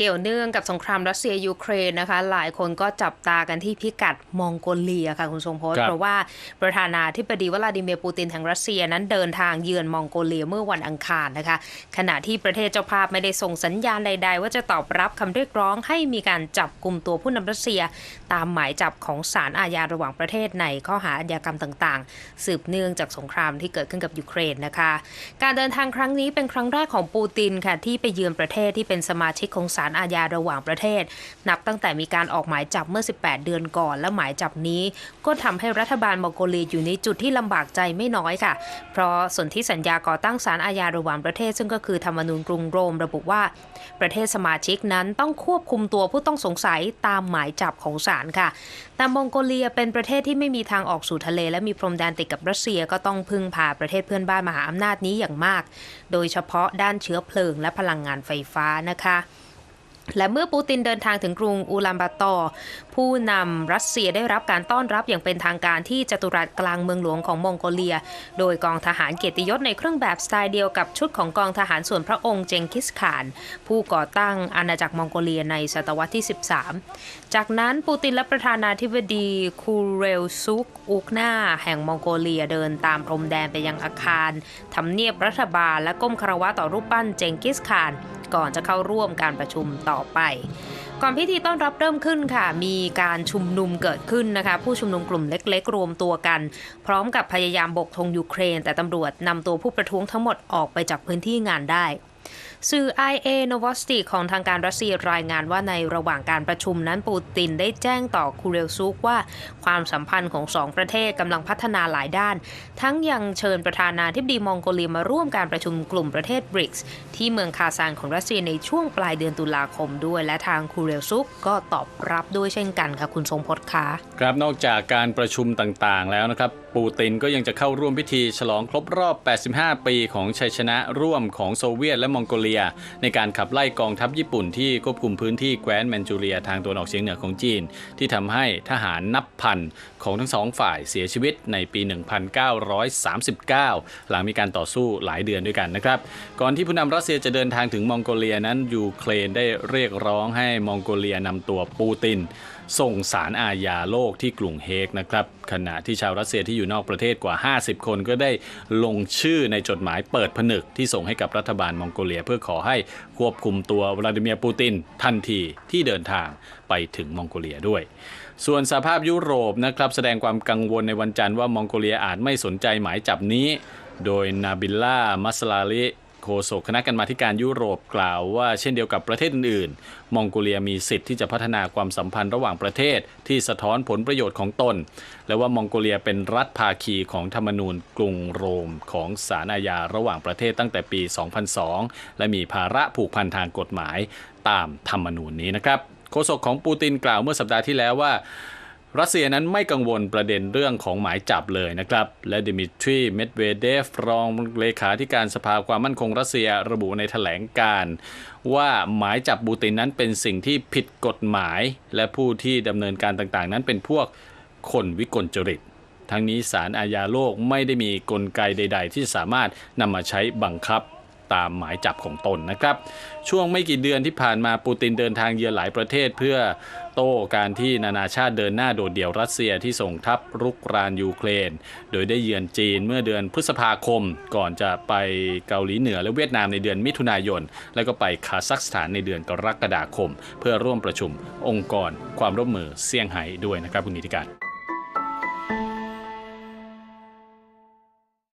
เกี่ยวเนื่องกับสงครามรัสเซียยูเครนนะคะ หลายคนก็จับตากันที่พิกัดมองโกเลียค่ะคุณทรงพจน์ครับเพราะว่าประธานาธิบดีวลาดิเมียร์ปูตินแห่งรัสเซียนั้นเดินทางเยือนมองโกเลียเมื่อวันอังคารนะคะ ขณะที่ประเทศเจ้าภาพไม่ได้ส่งสัญญาณใด ๆ ว่าจะตอบรับคำเรียกร้องให้มีการจับกลุ่มตัวผู้นำรัสเซีย ตามหมายจับของศาลอาญาระหว่างประเทศในข้อหาอาญากรรมต่างๆ สืบเนื่องจากสงครามที่เกิดขึ้นกับยูเครนนะคะ การเดินทางครั้งนี้เป็นครั้งแรกของปูตินค่ะที่ไปเยือนประเทศที่เป็นสมาชิกของศาลอาญาระหว่างประเทศ นับตั้งแต่มีการออกหมายจับเมื่อ 18 เดือนก่อน และหมายจับนี้ ก็ทำให้รัฐบาลมองโกเลียอยู่ในจุดที่ลำบากใจไม่น้อยค่ะ เพราะสนธิสัญญาก่อตั้งศาลอาญาระหว่างประเทศ ซึ่งก็คือธรรมนูญกรุงโรมระบุว่า ประเทศสมาชิกนั้นต้องควบคุมตัวผู้ต้องสงสัยตามหมายจับของศาลค่ะแต่มองโกเลียเป็นประเทศที่ไม่มีทางออกสู่ทะเล และมีพรมแดนติดกับรัสเซียก็ต้องพึ่งพาประเทศเพื่อนบ้านมหาอำนาจนี้อย่างมาก โดยเฉพาะด้านเชื้อเพลิงและพลังงานไฟฟ้านะคะ และเมื่อปูตินเดินทางถึงกรุงอูลันบาตอร์ผู้นำรัสเซียได้รับการต้อนรับอย่างเป็นทางการที่จตุรัสกลางเมืองหลวงของมองโกเลีย โดยกองทหารเกียรติยศในเครื่องแบบสไตล์เดียวกับชุดของกองทหารส่วนพระองค์เจงกิสข่าน ผู้ก่อตั้งอาณาจักรมองโกเลียในศตวรรษที่ 13 จากนั้นปูตินและประธานาธิบดีคูเรลซุกอุกนาแห่งมองโกเลียเดินตามพรมแดนไปยังอาคารทำเนียบรัฐบาลและก้มคารวะต่อรูปปั้นเจงกิสข่าน ก่อนจะเข้าร่วมการประชุมต่อไป ก่อนพิธีต้อนรับเริ่มขึ้นค่ะ มีการชุมนุมเกิดขึ้นนะคะ ผู้ชุมนุมกลุ่มเล็ก ๆ รวมตัวกัน พร้อมกับพยายามบกธงยูเครน แต่ตำรวจนำตัวผู้ประท้วงทั้งหมดออกไปจากพื้นที่งานได้ สื่อ IA n o v o s t y ของทางการรัสเซียรายงานว่าในระหว่างการประชุมนั้นปูตินได้แจ้งต่อคูเรลซุกว่า ความสัมพันธ์ของสองประเทศกำลังพัฒนาหลายด้าน ทั้งยังเชิญประธานาธิบดีมองโกเลียมาร่วมการประชุมกลุ่มประเทศบริกส์ที่เมืองคาซานของรัสเซียในช่วงปลายเดือนตุลาคมด้วย และทางคูเรลซุกก็ตอบรับด้วยเช่นกันค่ะคุณทรงพจน์คะครับนอกจากการประชุมต่างๆ แล้วนะครับปูตินก็ยังจะเข้าร่วมพิธีฉลองครบรอบ 85 ปีของชัยชนะร่วมของโซเวียตและมองโกเลีย ในการขับไล่กองทัพญี่ปุ่นที่ควบคุมพื้นที่แคว้นแมนจูเรียทางตะวันออกเฉียงเหนือของจีน ที่ทำให้ทหารนับพันของทั้งสองฝ่ายเสียชีวิตในปี 1939 หลังมีการต่อสู้หลายเดือนด้วยกันนะครับ ก่อนที่ผู้นำรัสเซียจะเดินทางถึงมองโกเลียนั้นยูเครนได้เรียกร้องให้มองโกเลียนำตัวปูติน ส่งสารอาญาโลกที่กรุงเฮกนะครับ ขณะที่ชาวรัสเซียที่อยู่นอกประเทศกว่า 50 คนก็ได้ลงชื่อในจดหมายเปิดผนึกที่ส่งให้กับรัฐบาลมองโกเลีย เพื่อขอให้ควบคุมตัววลาดิเมียร์ปูตินทันทีที่เดินทางไปถึงมองโกเลียด้วย ส่วนสภาพยุโรปนะครับแสดงความกังวลในวันจันทร์ว่ามองโกเลียอาจไม่สนใจหมายจับนี้ โดยนาบิลล่ามัสลาลิ โฆษกคณะกรรมาธิการยุโรปกล่าวว่าเช่นเดียวกับประเทศอื่นๆ มองโกเลียมีสิทธิ์ที่จะพัฒนาความสัมพันธ์ระหว่างประเทศที่สะท้อนผลประโยชน์ของตน และว่ามองโกเลียเป็นรัฐภาคีของธรรมนูญกรุงโรมของศาลอาญาระหว่างประเทศตั้งแต่ปี 2002 และมีภาระผูกพันทางกฎหมายตามธรรมนูญนี้นะครับโฆษกของปูตินกล่าวเมื่อสัปดาห์ที่แล้วว่า รัสเซียนั้นไม่กังวลประเด็นเรื่องของหมายจับเลยนะครับ และดิมิทรี เมดเวเดฟ รองเลขาธิการสภาความมั่นคงรัสเซียระบุในแถลงการว่าหมายจับบูตินนั้นเป็นสิ่งที่ผิดกฎหมาย และผู้ที่ดำเนินการต่างๆ นั้นเป็นพวกคนวิกลจริต ทั้งนี้ศาลอาญาโลกไม่ได้มีกลไกใด ๆ ที่สามารถนำมาใช้บังคับ ตามหมายจับของตนนะครับ ช่วงไม่กี่เดือนที่ผ่านมาปูตินเดินทางเยือนหลายประเทศเพื่อโต้การที่นานาชาติเดินหน้าโดดเดี่ยวรัสเซียที่ส่งทัพรุกรานยูเครน โดยได้เยือนจีนเมื่อเดือนพฤษภาคม ก่อนจะไปเกาหลีเหนือและเวียดนามในเดือนมิถุนายน แล้วก็ไปคาซัคสถานในเดือนกรกฎาคม เพื่อร่วมประชุมองค์กรความร่วมมือเซี่ยงไฮ้ด้วยนะครับคุณนิติการ